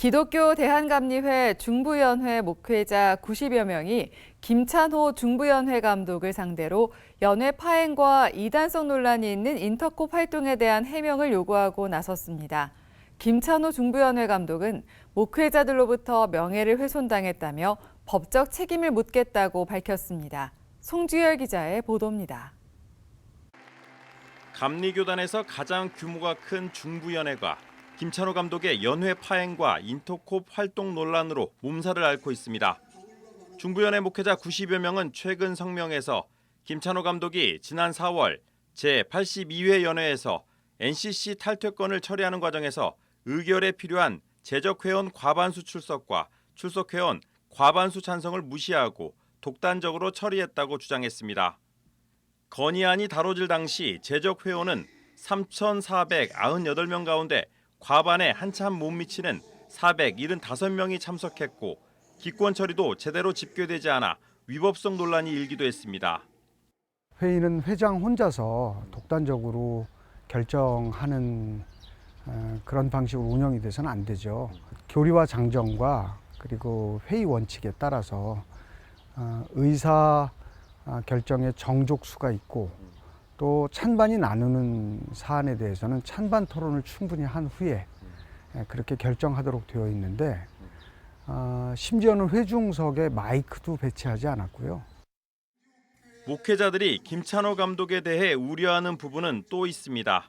기독교 대한감리회 중부연회 목회자 90여 명이 김찬호 중부연회 감독을 상대로 연회 파행과 이단성 논란이 있는 인터콥 활동에 대한 해명을 요구하고 나섰습니다. 김찬호 중부연회 감독은 목회자들로부터 명예를 훼손당했다며 법적 책임을 묻겠다고 밝혔습니다. 송주열 기자의 보도입니다. 감리교단에서 가장 규모가 큰 중부연회가 김찬호 감독의 연회 파행과 인터콥 활동 논란으로 몸살을 앓고 있습니다. 중부연회 목회자 90여 명은 최근 성명에서 김찬호 감독이 지난 4월 제82회 연회에서 NCC 탈퇴권을 처리하는 과정에서 의결에 필요한 재적 회원 과반수 출석과 출석 회원 과반수 찬성을 무시하고 독단적으로 처리했다고 주장했습니다. 건의안이 다뤄질 당시 재적 회원은 3,498명 가운데 과반에 한참 못 미치는 475명이 참석했고 기권 처리도 제대로 집계되지 않아 위법성 논란이 일기도 했습니다. 회의는 회장 혼자서 독단적으로 결정하는 어, 그런 방식으로 운영이 돼서는 안 되죠. 교리와 장정과 그리고 회의 원칙에 따라서 어, 의사 아, 결정의 정족수가 있고 또 찬반이 나누는 사안에 대해서는 찬반 토론을 충분히 한 후에 예, 그렇게 결정하도록 되어 있는데 어, 심지어는 회중석에 마이크도 배치하지 않았고요. 목회자들이 김찬호 감독에 대해 우려하는 부분은 또 있습니다.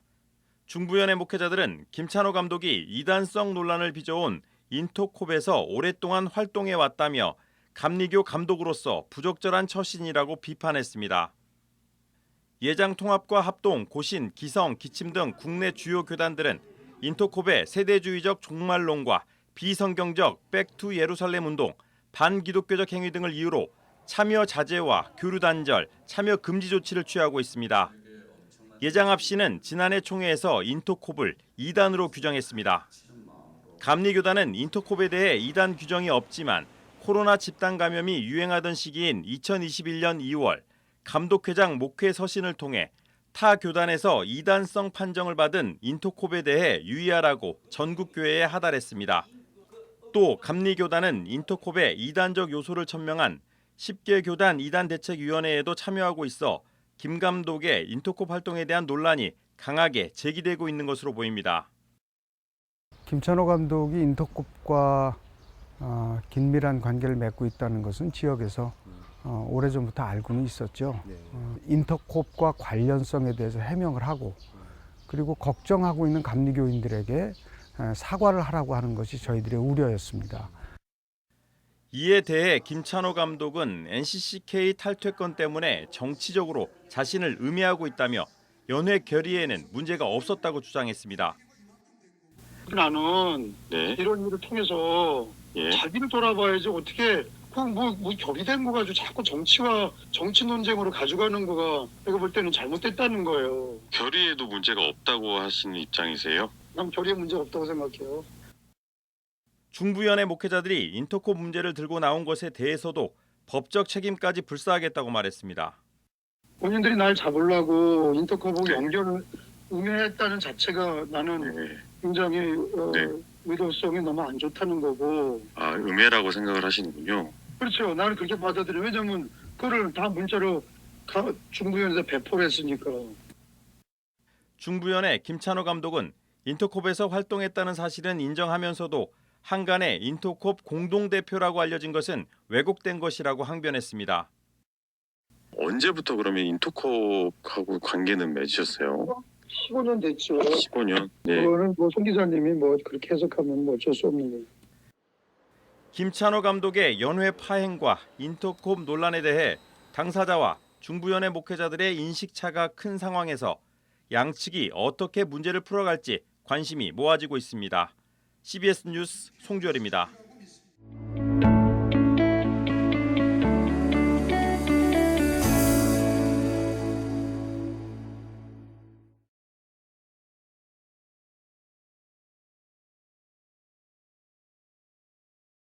중부연의 목회자들은 김찬호 감독이 이단성 논란을 빚어온 인토콥에서 오랫동안 활동해 왔다며 감리교 감독으로서 부적절한 처신이라고 비판했습니다. 예장 통합과 합동, 고신, 기성, 기침 등 국내 주요 교단들은 인토콥의 세대주의적 종말론과 비성경적 백투 예루살렘 운동, 반기독교적 행위 등을 이유로 참여 자제와 교류 단절, 참여 금지 조치를 취하고 있습니다. 예장합 씨는 지난해 총회에서 인토콥을 이단으로 규정했습니다. 감리교단은 인토콥에 대해 이단 규정이 없지만 코로나 집단 감염이 유행하던 시기인 2021년 2월 감독회장 목회 서신을 통해 타 교단에서 이단성 판정을 받은 인토콥에 대해 유의하라고 전국 교회에 하달했습니다. 또 감리교단은 인토콥의 이단적 요소를 천명한 10개 교단 이단 대책위원회에도 참여하고 있어 김 감독의 인토콥 활동에 대한 논란이 강하게 제기되고 있는 것으로 보입니다. 김찬호 감독이 인터콥과 어, 긴밀한 관계를 맺고 있다는 것은 지역에서 어, 오래전부터 알고는 있었죠. 어, 인터콥과 관련성에 대해서 해명을 하고 그리고 걱정하고 있는 감리교인들에게 에, 사과를 하라고 하는 것이 저희들의 우려였습니다. 이에 대해 김찬호 감독은 NCCK 탈퇴권 때문에 정치적으로 자신을 음해하고 있다며 연회 결의에는 문제가 없었다고 주장했습니다. 나는 네. 이런 일을 통해서 예. 자기를 돌아봐야지 어떻게 그뭐 뭐 결의된 거 가지고 자꾸 정치와 정치 논쟁으로 가져가는 거가 내가 볼 때는 잘못됐다는 거예요. 결의에도 문제가 없다고 하시는 입장이세요? 난 결의에 문제 없다고 생각해요. 중부연의 목회자들이 인터콥 문제를 들고 나온 것에 대해서도 법적 책임까지 불사하겠다고 말했습니다. 본인들이 날 잡으려고 인터컵하고 네. 연결을 음해했다는 자체가 나는 네. 굉장히 어, 네. 의도성이 너무 안 좋다는 거고 아, 음해라고 생각을 하시는군요. 그렇죠. 나는 그렇게 받아들여. 왜냐면 그거를 다 문자로 가- 중부위원회에서 배포를 했으니까. 중부연의 김찬호 감독은 인터콥에서 활동했다는 사실은 인정하면서도 한간의 인터콥 공동대표라고 알려진 것은 왜곡된 것이라고 항변했습니다. 언제부터 그러면 인토콥하고 관계는 맺으셨어요? 15년 됐죠. 15년. 네. 그거는 뭐송 기자님이 뭐 그렇게 해석하면 뭐 어쩔 수 없는 거예요. 김찬호 감독의 연회 파행과 인터콥 논란에 대해 당사자와 중부연의 목회자들의 인식차가 큰 상황에서 양측이 어떻게 문제를 풀어갈지 관심이 모아지고 있습니다. CBS 뉴스 송주열입니다.